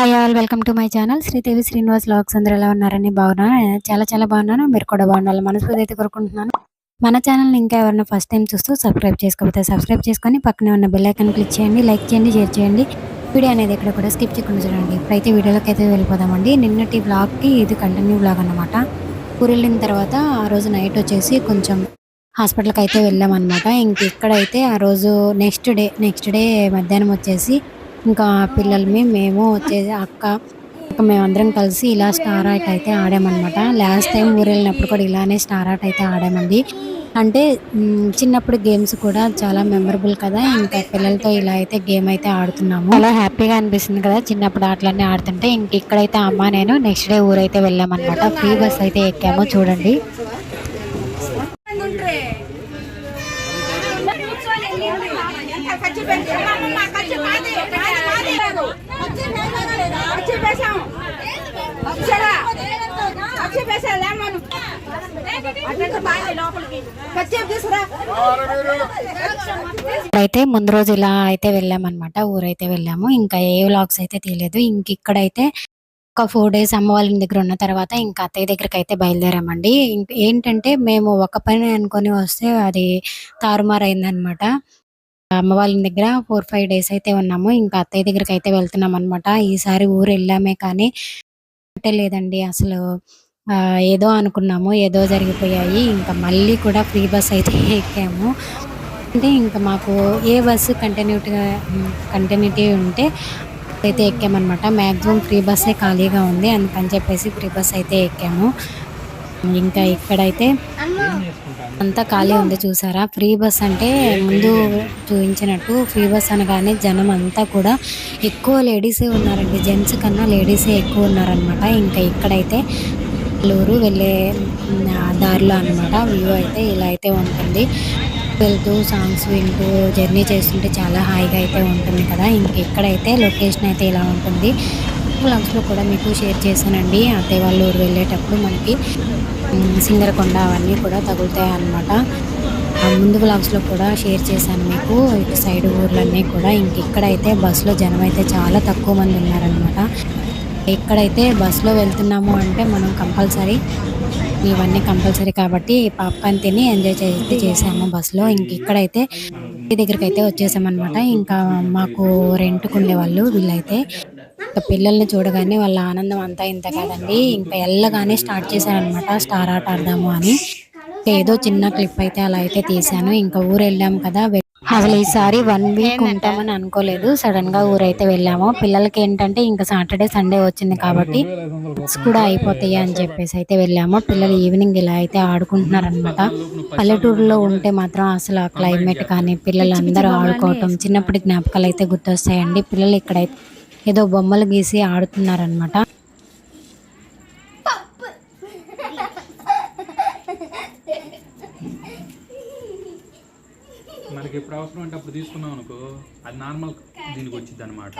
Hi all welcome to my channel Sridevi Srinivas logs అందరూ ఎలా ఉన్నారని బాగున్నాను చాలా చాలా బాగున్నాను. మీరు కూడా బాగుండాలి మనస్ఫూర్తి అయితే కోరుకుంటున్నాను. మన ఛానల్ని ఇంకా ఎవరైనా ఫస్ట్ టైం చూస్తూ సబ్స్క్రైబ్ చేసుకోకపోతే సబ్స్క్రైబ్ చేసుకొని పక్కనే ఉన్న బెల్ ఐకాన్ క్లిక్ చేయండి లైక్ చేయండి షేర్ చేయండి. వీడియో అనేది ఇక్కడ కూడా స్కిప్ చేయకుండా చూడండి. ఇప్పుడైతే వీడియోలోకి అయితే వెళ్ళిపోదామండి. నిన్నటి బ్లాగ్కి ఇది కంటిన్యూ బ్లాగ్ అనమాట ఊరు వెళ్ళిన తర్వాత ఆ రోజు నైట్ వచ్చేసి కొంచెం హాస్పిటల్కి అయితే వెళ్ళామన్నమాట. ఇంక ఇక్కడైతే ఆ రోజు నెక్స్ట్ డే నెక్స్ట్ డే మధ్యాహ్నం వచ్చేసి ఇంకా పిల్లలమి మేము వచ్చేసి అక్క ఇంకా మేమందరం కలిసి ఇలా స్టార్ ఆర్ట్ అయితే ఆడామన్నమాట. లాస్ట్ టైం ఊరు వెళ్ళినప్పుడు కూడా ఇలానే స్టార్ ఆర్ట్ అయితే ఆడామండి. అంటే చిన్నప్పుడు గేమ్స్ కూడా చాలా మెమరబుల్ కదా. ఇంకా పిల్లలతో ఇలా అయితే గేమ్ అయితే ఆడుతున్నాము. చాలా హ్యాపీగా అనిపిస్తుంది కదా చిన్నప్పుడు ఆటలన్నీ ఆడుతుంటే. ఇంక ఇక్కడైతే అమ్మ నేను నెక్స్ట్ డే ఊరైతే వెళ్ళామన్నమాట. ఫ్రీ బస్ అయితే ఎక్కాము చూడండి. అయితే ముందు రోజు ఇలా అయితే వెళ్ళామన్నమాట ఊరైతే వెళ్ళాము. ఇంకా ఏ వ్లాగ్స్ అయితే తీయలేదు. ఇంక ఇక్కడైతే ఒక ఫోర్ డేస్ అమ్మ వాళ్ళ దగ్గర ఉన్న తర్వాత ఇంకా అత్తయ్య దగ్గరికి అయితే బయలుదేరామండి. ఏంటంటే మేము ఒక పని అనుకొని వస్తే అది తారుమారు అయిందనమాట అమ్మ వాళ్ళ దగ్గర ఫోర్ ఫైవ్ డేస్ అయితే ఉన్నాము. ఇంకా అత్తయ్య దగ్గరికి అయితే వెళ్తున్నాం అనమాట ఈసారి ఊరు వెళ్ళామే కానీ లేదండి అసలు ఏదో అనుకున్నాము ఏదో జరిగిపోయాయి. ఇంకా మళ్ళీ కూడా ఫ్రీ బస్ అయితే ఎక్కాము. అంటే ఇంకా మాకు ఏ బస్సు కంటిన్యూటీగా కంటిన్యూటీ ఉంటే అయితే ఎక్కామన్నమాట. మ్యాక్సిమం ఫ్రీ బస్సే ఖాళీగా ఉంది. అందుకని చెప్పేసి ఫ్రీ బస్ అయితే ఎక్కాము. ఇంకా ఇక్కడైతే అంతా ఖాళీ ఉంది చూసారా? ఫ్రీ బస్ అంటే ముందు చూపించినట్టు ఫ్రీ బస్ అనగానే జనం అంతా కూడా ఎక్కువ లేడీసే ఉన్నారండి. జెంట్స్ కన్నా లేడీసే ఎక్కువ ఉన్నారనమాట ఇంకా ఇక్కడైతే నెల్లూరు వెళ్ళే దారిలో అనమాట వ్యూ అయితే ఇలా అయితే ఉంటుంది. వెళ్తూ సాంగ్స్ వింటూ జర్నీ చేస్తుంటే చాలా హాయిగా అయితే ఉంటుంది కదా. ఇంకెక్కడైతే లొకేషన్ అయితే ఇలా ఉంటుంది వ్లాగ్స్లో కూడా మీకు షేర్ చేశానండి. అత్తయ్య వాళ్ళ ఊరు వెళ్ళేటప్పుడు మనకి సింగరకొండ అవన్నీ కూడా తగులుతాయి అన్నమాట. ముందు బ్లాగ్స్లో కూడా షేర్ చేశాను మీకు. ఇటు సైడ్ ఊర్లన్నీ కూడా. ఇంక ఇక్కడైతే బస్సులో జనం అయితే చాలా తక్కువ మంది ఉన్నారనమాట ఎక్కడైతే బస్సులో వెళ్తున్నాము అంటే మనం కంపల్సరీ ఇవన్నీ కంపల్సరీ కాబట్టి పాప్కార్న్ తిని ఎంజాయ్ చేసి చేసాము బస్సులో. ఇంక ఇక్కడైతే దగ్గరికి అయితే వచ్చేసామన్నమాట. ఇంకా మాకు రెంట్కు ఉండేవాళ్ళు వీళ్ళైతే. ఇంకా పిల్లల్ని చూడగానే వాళ్ళ ఆనందం అంతా ఇంత కాదండి. ఇంకా వెళ్ళగానే స్టార్ట్ చేశారనమాట స్టార్ ఆట ఆడదాము అని. ఏదో చిన్న క్లిప్ అయితే అలా అయితే తీశాను. ఇంకా ఊరు వెళ్ళాము కదా అసలు ఈసారి వన్ వీక్ ఉంటామని అనుకోలేదు. సడన్గా ఊరైతే వెళ్ళాము. పిల్లలకి ఏంటంటే ఇంకా సాటర్డే సండే వచ్చింది కాబట్టి కూడా అయిపోతాయి అని చెప్పేసి అయితే వెళ్ళాము. పిల్లలు ఈవినింగ్ ఇలా అయితే ఆడుకుంటున్నారు అనమాట పల్లెటూరులో ఉంటే మాత్రం అసలు ఆ క్లైమేట్ కానీ పిల్లలు అందరూ ఆడుకోవటం చిన్నప్పటి జ్ఞాపకాలు అయితే గుర్తొస్తాయండి. పిల్లలు ఇక్కడైతే ఏదో బొమ్మలు గీసి ఆడుతున్నారనమాట మనకి ఎప్పుడు అవసరం అంటే అప్పుడు తీసుకున్నాం అనుకో అది నార్మల్ దీనికి వచ్చింది అనమాట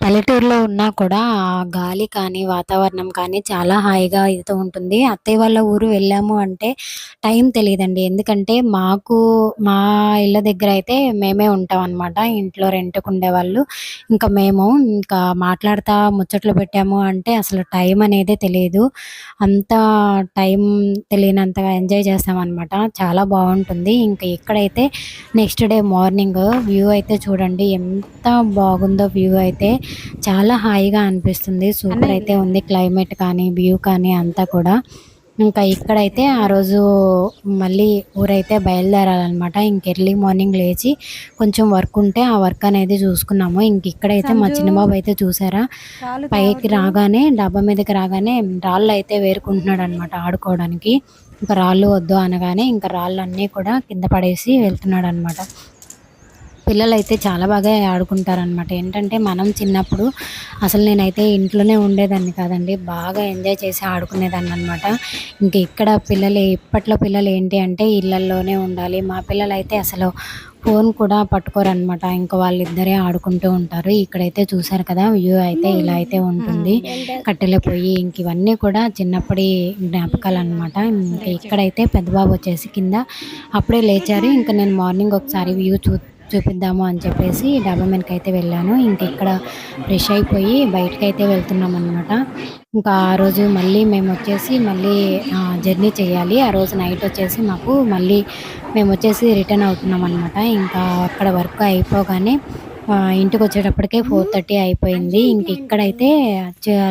పల్లెటూరులో ఉన్నా కూడా గాలి కానీ వాతావరణం కానీ చాలా హాయిగా అయితే ఉంటుంది. అత్తయ్య వాళ్ళ ఊరు వెళ్ళాము అంటే టైం తెలియదండి. ఎందుకంటే మాకు మా ఇళ్ళ దగ్గర అయితే మేమే ఉంటాం అనమాట ఇంట్లో రెంట్కు ఉండేవాళ్ళు. ఇంకా మేము ఇంకా మాట్లాడుతా ముచ్చట్లు పెట్టాము అంటే అసలు టైం అనేది తెలియదు. అంత టైం తెలియనంతగా ఎంజాయ్ చేస్తామన్నమాట చాలా బాగుంటుంది. ఇంకా ఇక్కడైతే నెక్స్ట్ డే మార్నింగ్ వ్యూ అయితే చూడండి. ఎంత బాగుందో వ్యూ అయితే. చాలా హాయిగా అనిపిస్తుంది. సూపర్ అయితే ఉంది. క్లైమేట్ కానీ వ్యూ కానీ అంతా కూడా. ఇంకా ఇక్కడైతే ఆ రోజు మళ్ళీ ఊరైతే బయలుదేరాలన్నమాట. ఇంక ఎర్లీ మార్నింగ్ లేచి కొంచెం వర్క్ ఉంటే ఆ వర్క్ అనేది చూసుకున్నాము. ఇంక ఇక్కడైతే మా చిన్నబాబు అయితే చూసారా? పైకి రాగానే డబ్బా మీదకి రాగానే రాళ్ళు అయితే వేరుకుంటున్నాడు అనమాట ఆడుకోవడానికి. ఇంకా రాళ్ళు వద్దు అనగానే ఇంకా రాళ్ళు అన్నీ కూడా కింద పడేసి వెళ్తున్నాడు అనమాట పిల్లలు అయితే చాలా బాగా ఆడుకుంటారనమాట ఏంటంటే మనం చిన్నప్పుడు అసలు నేనైతే ఇంట్లోనే ఉండేదాన్ని కాదండి. బాగా ఎంజాయ్ చేసి ఆడుకునేదాన్ని అనమాట ఇంక ఇక్కడ పిల్లలు ఇప్పట్లో పిల్లలు ఏంటి అంటే ఇళ్ళల్లోనే ఉండాలి. మా పిల్లలు అయితే అసలు ఫోన్ కూడా పట్టుకోరనమాట ఇంకా వాళ్ళిద్దరే ఆడుకుంటూ ఉంటారు. ఇక్కడైతే చూసారు కదా వ్యూ అయితే ఇలా అయితే ఉంటుంది. కట్టెల పొయ్యి ఇంక ఇవన్నీ కూడా చిన్నప్పటి జ్ఞాపకాలు అనమాట ఇంకా ఇక్కడైతే పెద్ద బాబు వచ్చేసి కింద అప్పుడే లేచారు. ఇంకా నేను మార్నింగ్ ఒకసారి వ్యూ చూ చూపిద్దాము అని చెప్పేసి డాబా మీదకి అయితే వెళ్ళాను. ఇంక ఇక్కడ ఫ్రెష్ అయిపోయి బయటకు అయితే వెళ్తున్నాం అనమాట ఇంకా ఆ రోజు మళ్ళీ మేము వచ్చేసి మళ్ళీ జర్నీ చేయాలి. ఆ రోజు నైట్ వచ్చేసి మాకు మళ్ళీ మేము వచ్చేసి రిటర్న్ అవుతున్నాం అనమాట ఇంకా అక్కడ వర్క్ అయిపోగానే ఇంటికి వచ్చేటప్పటికే ఫోర్ థర్టీ అయిపోయింది. ఇంక ఇక్కడైతే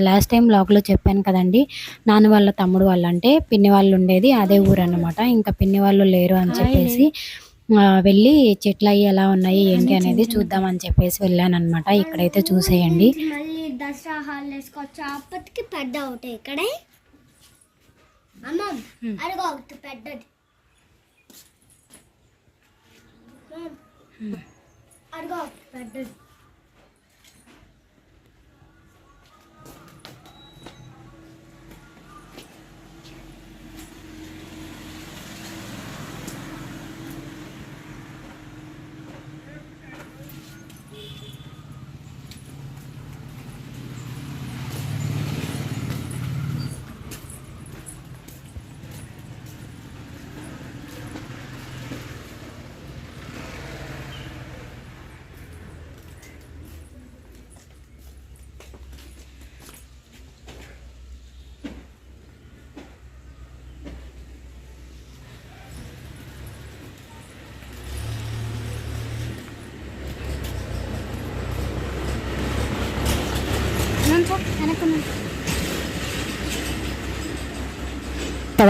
లాస్ట్ టైం లో చెప్పాను కదండి నాన్న వాళ్ళ తమ్ముడు వాళ్ళు అంటే పిన్ని వాళ్ళు ఉండేది అదే ఊరు అనమాట ఇంకా పిన్ని వాళ్ళు లేరు అని చెప్పేసి వెళ్ళి చెట్లు అవి ఎలా ఉన్నాయి ఏంటి అనేది చూద్దామని చెప్పేసి వెళ్ళాను అనమాట ఇక్కడైతే చూసేయండి. మళ్ళీ దసరా హాలిడేస్ వచ్చి అప్పటికి పెద్ద అవుతాయి ఇక్కడే అమ్మ ఒకటి పెద్దది. ఒకటి పెద్దది.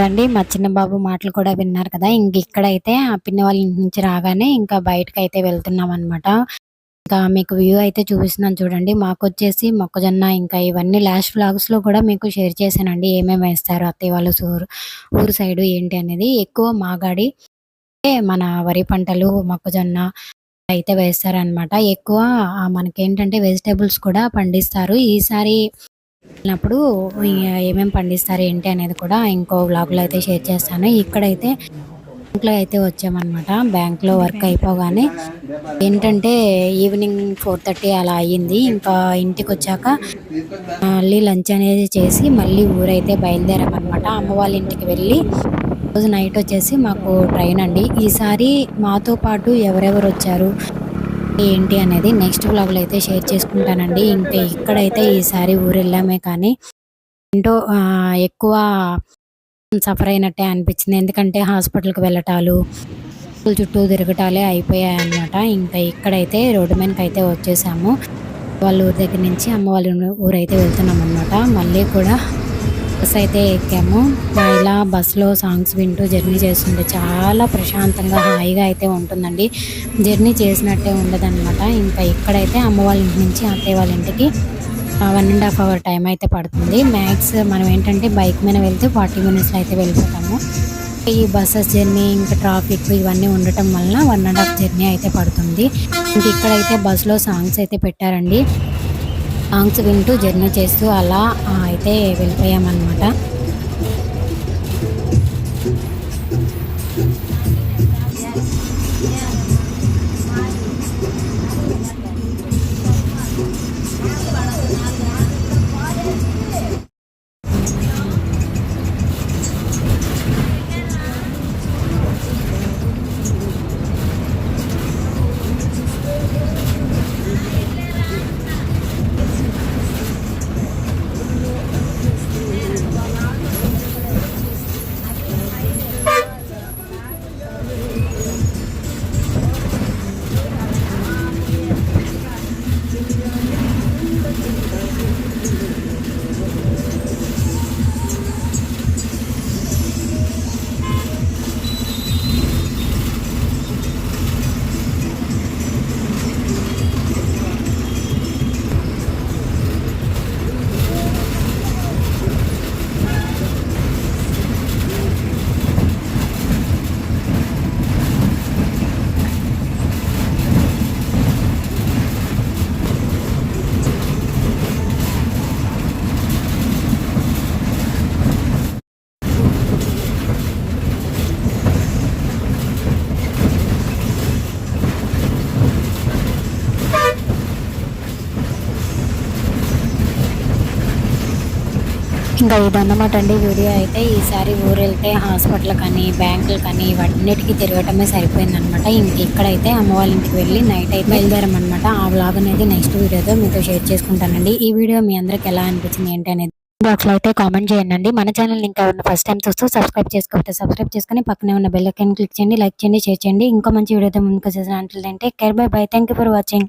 కదండి మా చిన్న బాబు మాటలు కూడా విన్నారు కదా. ఇంక ఇక్కడైతే ఆ పిన్ని వాళ్ళ ఇంటి నుంచి రాగానే ఇంకా బయటకు అయితే వెళ్తున్నాం అనమాట ఇంకా మీకు వ్యూ అయితే చూపిస్తున్నాను చూడండి. మాకు వచ్చేసి మొక్కజొన్న ఇంకా ఇవన్నీ లాస్ట్ ఫ్లాగ్స్లో కూడా మీకు షేర్ చేశానండి. ఏమేమి వేస్తారు అత్తయ్య వాళ్ళు ఊరు ఊరు సైడ్ ఏంటి అనేది. ఎక్కువ మాగాడి మన వరి పంటలు మొక్కజొన్న అయితే వేస్తారనమాట ఎక్కువ మనకేంటంటే వెజిటేబుల్స్ కూడా పండిస్తారు. ఈసారి వెళ్ళినప్పుడు ఏమేమి పండిస్తారు ఏంటి అనేది కూడా ఇంకో బ్లాగ్లో అయితే షేర్ చేస్తాను. ఇక్కడైతే బ్యాంక్లో అయితే వచ్చామన్నమాట. బ్యాంక్లో వర్క్ అయిపోగానే ఏంటంటే ఈవినింగ్ ఫోర్ థర్టీ అలా అయ్యింది. ఇంకా ఇంటికి వచ్చాక మళ్ళీ లంచ్ అనేది చేసి మళ్ళీ ఊరైతే బయలుదేరామన్నమాట. అమ్మ వాళ్ళ ఇంటికి వెళ్ళి రోజు నైట్ వచ్చేసి మాకు ట్రైన్ అండి. ఈసారి మాతో పాటు ఎవరెవరు వచ్చారు? ఏంటి అనేది నెక్స్ట్ బ్లాగ్లో అయితే షేర్ చేసుకుంటానండి. ఇంకా ఇక్కడైతే ఈసారి ఊరు వెళ్ళామే కానీ ఏంటో ఎక్కువ సఫర్ అయినట్టే అనిపించింది. ఎందుకంటే హాస్పిటల్కి వెళ్ళటాలు చుట్టూ తిరగటాలే అయిపోయాయి అనమాట ఇంకా ఇక్కడైతే రోడ్డు మీదకి అయితే వచ్చేసాము. వాళ్ళ ఊరి దగ్గర నుంచి అమ్మ వాళ్ళ ఊరైతే వెళ్తున్నాం అనమాట మళ్ళీ కూడా బస్ అయితే ఎక్కాము. ఇలా బస్సులో సాంగ్స్ వింటూ జర్నీ చేస్తుంటే చాలా ప్రశాంతంగా హాయిగా అయితే ఉంటుందండి. జర్నీ చేసినట్టే ఉండదన్నమాట. ఇంకా ఇక్కడైతే అమ్మ వాళ్ళ ఇంటి నుంచి అత్తయ్య వాళ్ళ ఇంటికి one and half hour time అయితే పడుతుంది. మ్యాక్స్ మనం ఏంటంటే బైక్ మీద వెళ్తే ఫార్టీ మినిట్స్లో అయితే వెళ్ళిపోతాము. ఈ బస్సెస్ జర్నీ ఇంకా ట్రాఫిక్ ఇవన్నీ ఉండటం వలన వన్ అండ్ హాఫ్ జర్నీ అయితే పడుతుంది. ఇంక ఇక్కడైతే బస్సులో సాంగ్స్ అయితే పెట్టారండి. సాంగ్స్ వింటూ జర్నీ చేస్తూ అలా అయితే వెళ్ళిపోయామన్నమాట. ఇంకా ఇదన్నమాట అండి వీడియో అయితే. ఈసారి ఊరు వెళ్తే హాస్పిటల్ కానీ బ్యాంకులు కానీ వాటిన్నిటికీ తిరగటమే సరిపోయిందనమాట ఇంక ఇక్కడైతే అమ్మ వాళ్ళ ఇంటికి వెళ్ళి నైట్ అయితే బయలుదేరమనమాట ఆ బ్లాగ్ అనేది నెక్స్ట్ వీడియోతో మీతో షేర్ చేసుకుంటానండి. ఈ వీడియో మీ అందరికి ఎలా అనిపించింది ఏంటి అనేది బాక్స్లో అయితే కామెంట్ చేయండి. మన ఛానల్ ఇంకా ఎవరైనా ఫస్ట్ టైం చూస్తూ సబ్స్క్రైబ్ చేసుకోకపోతే సబ్స్క్రైబ్ చేసుకుని పక్కనే ఉన్న బెల్ ఐకాన్ క్లిక్ చేయండి లైక్ చేయండి షేర్ చేయండి. ఇంకా మంచి వీడియోతో ముందుకు వచ్చేసిన అంటే care bye bye thank you for watching